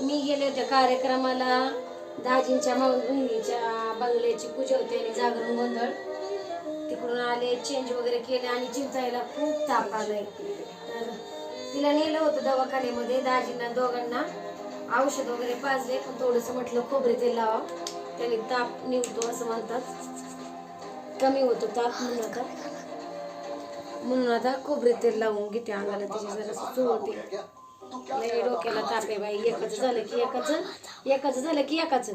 मी गेले होते कार्यक्रमाला दाजींच्या माऊस बहिणीच्या बंगल्याची पूजा होती आणि जागरण गोंधळ. तिकडून आले चेंज वगैरे केले आणि चिंचायला खूप ताप आलाय. तर तिला नेलं होतं दवाखान्यामध्ये दाजींना दोघांना. औषध वगैरे पाजले पण थोडंसं म्हटलं खोबरे तेल लावा. त्याने ताप निवतो असं म्हणतात. कमी होतो ताप म्हणून आता. म्हणून आता खोबरे तेल लावून घेते अंगाला तिची जरा चोळते लगे डोक्याला ताप आहे बाई एकाच झालं की एकाच एकाच झालं की एकाच.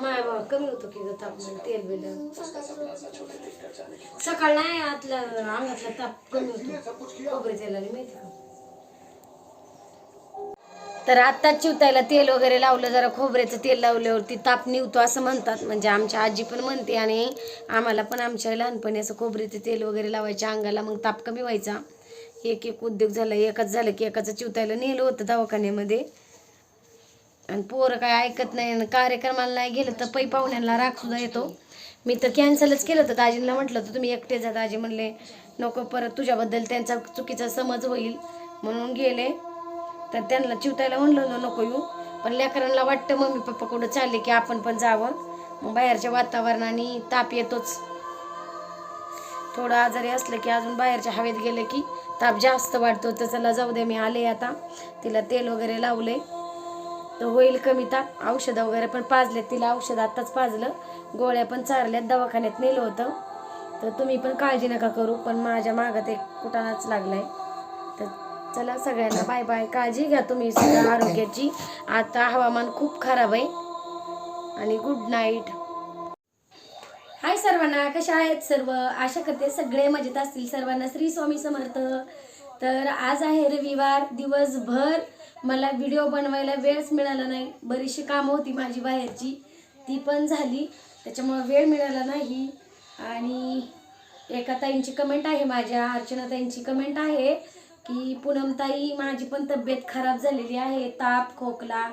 माय बाबा कमी होतो की ताप तेल बिल. सकाळ नाही आतला अंगातला ताप कमी होतो. खोबरे तेलाने माहिती का? तर आत्ताच चिवतायला तेल वगैरे लावलं जरा खोबऱ्याचं तेल लावल्यावरती ताप निवतो असं म्हणतात. म्हणजे आमच्या आजी पण म्हणते आणि आम्हाला पण आमच्या लहानपणी असं खोबऱ्याचं तेल वगैरे लावायच्या अंगाला मग ताप कमी व्हायचा. एक एक उद्योग झाला एकच झालं की एकाचं चिवतायला नेलं होतं दवाखान्यामध्ये. आणि पोरं काय ऐकत नाही आणि कार्यक्रमाला नाही गेलं तर पै पाहुण्यांना राग सुद्धा येतो. मी तर कॅन्सलच केलं होतं. दाजींना म्हटलं होतं तुम्ही एकटे जा दाजी म्हणले. नको परत तुझ्याबद्दल त्यांचा चुकीचा समज होईल. म्हणून गेले. तर त्यांना चिवतायला म्हणलं नको येऊ. पण लेकरांना वाटतं मम्मी पप्पा कुठं चालले की आपण पण जावं. मग बाहेरच्या वातावरणाने ताप येतोच. थोडं आजारी असलं की अजून बाहेरच्या हवेत गेलं की ताप जास्त वाढतो. तर चला जाऊ दे मी आले आता. तिला तेल वगैरे लावले. तर होईल कमी ताप. औषधं वगैरे पण पाजले तिला औषध आत्ताच पाजलं. गोळ्या पण चारल्यात. दवाखान्यात नेलं होतं. तर तुम्ही पण काळजी नका करू. पण माझ्या मागं ते कुटाणाच आहे तर चला सगळ्यांना बाय बाय. काळजी घ्या तुम्ही सगळ्या आरोग्याची. आता हवामान खूप खराब आहे. आणि गुड नाईट सर्वांना कशा आहेत सर्व? आशा करते सगळे मजेत असतील. सर्वांना श्री स्वामी समर्थ. तर आज आहे रविवार दिवसभर मला व्हिडिओ बनवायला वेळच मिळाला नाही. बरीचशी कामं होती माझी बाहेरची. ती पण झाली. त्याच्यामुळं वेळ मिळाला नाही. आणि एका ताईंची कमेंट आहे माझ्या अर्चना ताईंची कमेंट आहे की पूनमताई माझी पण तब्येत खराब झालेली आहे. ताप खोकला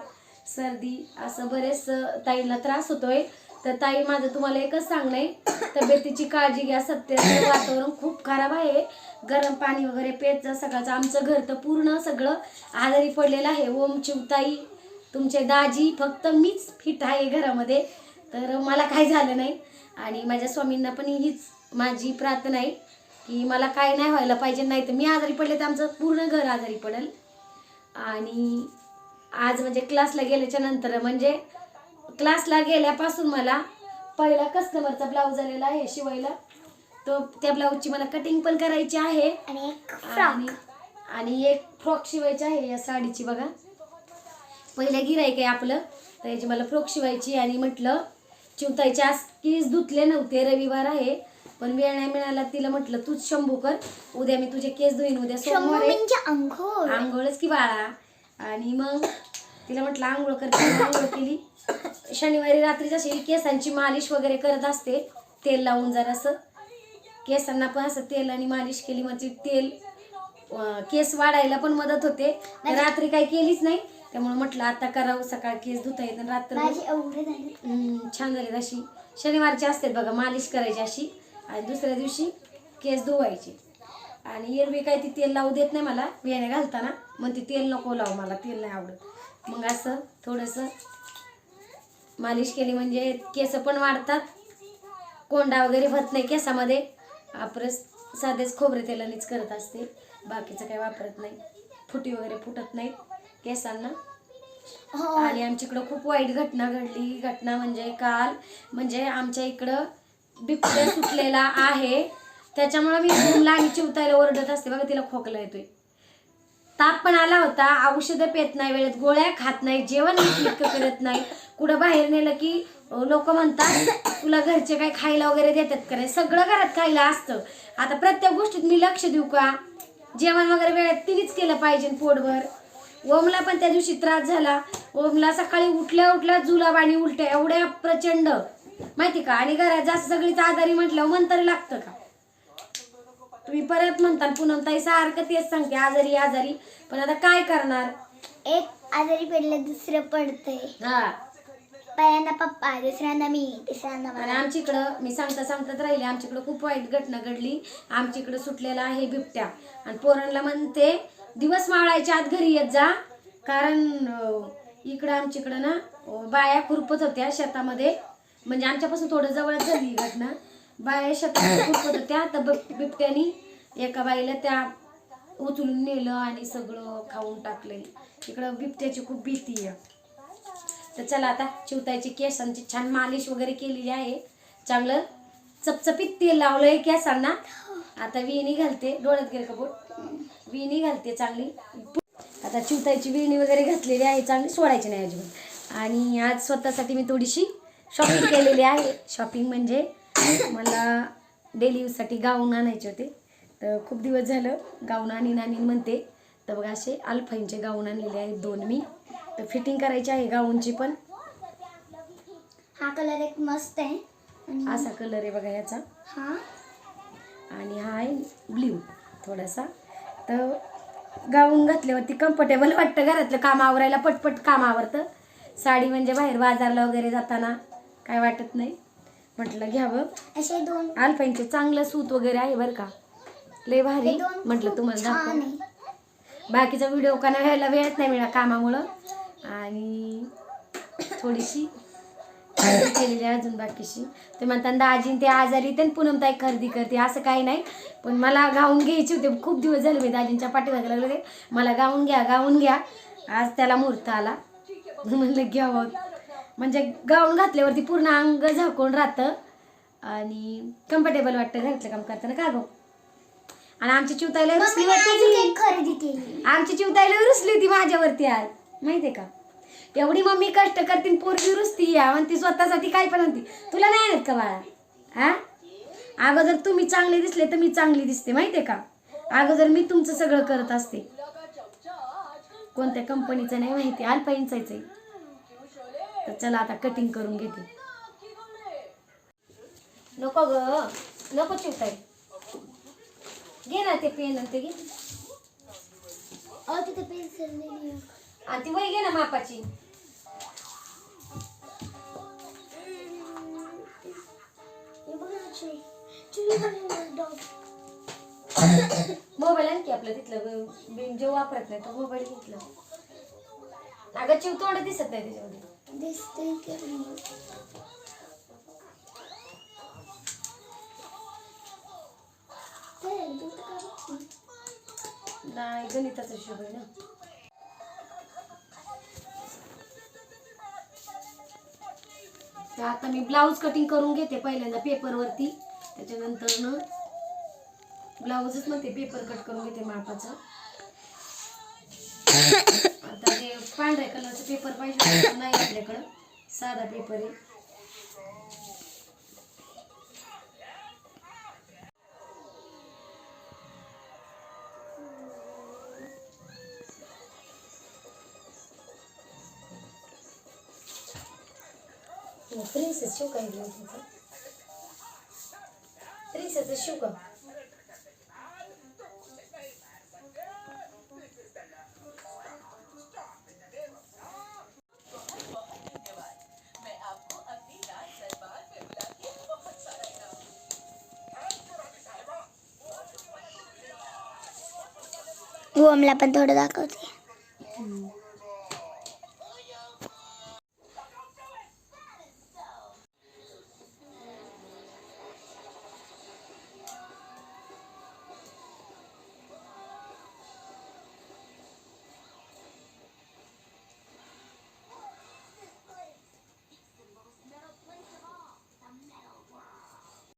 सर्दी असं बरेच ताईंना त्रास होतोय. तर ताई माझं तुम्हाला एकच सांगणं आहे. तब्येतीची काळजी घ्या सत्याचं वातावरण खूप खराब आहे. गरम पाणी वगैरे पेत जा सकाळचं. आमचं घर तर पूर्ण सगळं आजारी पडलेलं आहे. ओम चिवताई तुमचे दाजी फक्त मीच फिट आहे घरामध्ये. तर मला काय झालं नाही. आणि माझ्या स्वामींना पण हीच माझी प्रार्थना आहे की मला काय नाही व्हायला पाहिजे नाही तर मी आजारी पडले तर आमचं पूर्ण घर आजारी पडेल. आणि आज म्हणजे क्लासला गेल्याच्यानंतर म्हणजे क्लासला गेल्यापासून मला पहिला कस्टमरचा ब्लाऊज आलेला आहे शिवायला. तो त्या ब्लाऊजची मला कटिंग पण करायची आहे. आणि एक आणि आणि एक फ्रॉक शिवायची आहे या साडीची बघा. पहिलं गिराईक आहे आपलं तर याची मला फ्रॉक शिवायची आणि म्हटलं चिवताईचे आज केस धुतले नव्हते रविवार आहे. पण वेळ नाही मिळाला तिला म्हटलं तूच शंभू कर. उद्या मी तुझे केस धुईन उद्या सोमवार आहे. म्हणजे अंघोळ. आंघोळच की बाळा. आणि मग तिला म्हटलं आंघोळ करते आंघोळ केली. शनिवारी रात्री जशी केसांची मालिश वगैरे करत असते तेल लावून जरासं. केसांना पण असं तेल आणि मालिश केली म्हणजे तेल केस वाढायला पण मदत होते. तर रात्री काही केलीच नाही. त्यामुळे म्हटलं आता करावं सकाळ केस धुता येतं रात्र छान झाली अशी. शनिवारची असते बघा मालिश करायची अशी. आणि दुसऱ्या दिवशी केस धुवायचे. आणि एरवी काही ती तेल लावू देत नाही मला बियाणे घालताना. मग ती तेल नको लावू मला तेल नाही आवडत. मग असं थोडंसं मालिश केली म्हणजे केस पण वाढतात. कोंडा वगैरे होत नाही केसामध्ये. आपलं साधेच खोबरे तेलानेच करत असते. बाकीचं काही वापरत नाही. फुटी वगैरे फुटत नाहीत केसांना. हो. आणि आमच्या इकडं खूप वाईट घटना घडली. घटना म्हणजे काल म्हणजे आमच्या इकडं बिबट्या सुटलेला आहे. त्याच्यामुळे मी रूमला आणि चिवतायला ओरडत असते. बघा तिला खोकला येतोय. ताप पण आला होता औषधं पेत नाही वेळेत गोळ्या खात नाही जेवण इतकं करत नाही. कुठं बाहेर नेलं की लोक म्हणतात तुला घरचे काय खायला वगैरे देतात का नाही? सगळं घरात खायला असतं. आता प्रत्येक गोष्टीत मी लक्ष देऊ का? जेवण वगैरे वेळेत तिनेच केलं पाहिजे पोटभर. ओमला पण त्या दिवशी त्रास झाला. ओमला सकाळी उठल्या उठल्या जुलाब आणि उलट्या एवढ्या प्रचंड. माहिती का? आणि घरात जास्त सगळीच आजारी म्हटल्यावर मन तरी लागतं का? तुम्ही परत म्हणता पूनम ताई सारखं तेच सांगते आजारी आजारी. पण आता काय करणार? एक आजारी पडलं दुसरं पडतंय. हा. पहिल्यांदा पप्पा दुसऱ्यांदा मी तिसऱ्यांदा आणि मला. आमच्या इकडं मी सांगता सांगताच राहिले आमच्या इकडं खूप वाईट घटना घडली. आमच्या इकडं सुटलेला आहे बिबट्या. आणि पोरांना म्हणते दिवस मावळायच्या आत घरी येत जा. कारण अं, इकडं आमच्याकडं ना अं, बाया खुरपत होत्या शेतामध्ये. म्हणजे आमच्यापासून थोडं जवळच झाली ही घटना. बाया शेतामध्ये खुरपत होत्या. बिब- बिबट्यानी एका बाईला त्या उचलून नेलं आणि सगळं खाऊन टाकले इकडं बिबट्याची खूप भीती आहे. तर चला आता चिवतायची केसांची छान मालिश वगैरे केलेली आहे. चांगलं चपचपीत तेल लावलंय केसांना. आता विणी घालते. डोळ्यात गेलं का बोट? विणी घालते चांगली. आता चिवतायची विणी वगैरे घातलेली आहे चांगली. सोडायची नाही अजिबात. आणि आज स्वतःसाठी मी थोडीशी शॉपिंग केलेली आहे. शॉपिंग म्हणजे मला डेली यूजसाठी गाऊन आणायचे होते. तर खूप दिवस झालं गाऊन आणीन आणीन म्हणते. तर बघा असे अल्फाईनचे गाऊन आणलेले आहेत दोन मी. तर फिटिंग करायची आहे गाऊनची पण. हा कलर एक मस्त आहे. असा कलर आहे बघा याचा. हा? आणि हा आहे ब्ल्यू थोडासा. तर गाऊन घातल्यावरती कम्फर्टेबल वाटतं घरातलं काम आवरायला पटपट काम आवरतं. साडी म्हणजे बाहेर बाजारला वगैरे जाताना काय वाटत नाही. म्हटलं घ्यावं असे दोन अल्पाईनचे चांगलं सूत वगैरे आहे बरं का. लय भारी. म्हटलं तुम्हाला दाखव बाकीचा व्हिडिओ का व्हायला वेळच नाही मिळा कामामुळं. आणि थोडीशी केलेली अजून बाकीशी ते म्हणतात दाजीन ते आजारी ते पूनम ताई खरेदी करते. असं काही नाही. पण मला गाऊन घ्यायची होते. खूप दिवस झाले मी दाजींच्या पाठीमागे लागले मला गाऊन घ्या गाऊन घ्या. आज त्याला मुहूर्त आला. म्हणलं घ्यावं म्हणजे गाऊन घातल्यावरती पूर्ण अंग झाकून राहतं आणि कम्फर्टेबल वाटतं घरातलं काम करताना. का गं? आणि आमची चिवताईला रुसली होती खरेदी केली. आमची चिवताईला रुसली होती माझ्यावरती आज. माहितीये का? एवढी मम्मी कष्ट करते पोरगी रुसती या म्हणती स्वतःसाठी काय पण म्हणती. तुला नाही येत का बाळा? हा? अगोदर तुम्ही चांगले दिसले तर मी चांगली दिसते माहितीये का? अगोदर मी तुमचं सगळं करत असते. कोणत्या कंपनीचं नाही माहिती अल्पाईनचाच आहे. तर चला आता कटिंग करून घेते. नको ग नको चिवताई घे ना ते पेन आणि ते घे. अहो तिथे पेन्सिल नाही आणि ती वही घे ना मापाची. मोबाईल आण की आपलं तिथलं बिन जे वापरत नाही तो मोबाईल घेतला. अगं चिव तोंड दिसत नाही त्याच्यामध्ये. दिसते की नाही? नाही गणिताचा हिशोब आहे ना. तर आता मी ब्लाऊज कटिंग करून घेते पहिल्यांदा पेपरवरती त्याच्यानंतर ना ब्लाऊजच म्हणते पेपर कट करून घेते मापाचा. पांढऱ्या कलरचा पेपर पाहिजे नाही आपल्याकडं. साधा पेपर आहे. प्रिन्सेस शिव काय प्रिन्सेस शिव का? हो, ओमला पण थोडं दाखवते.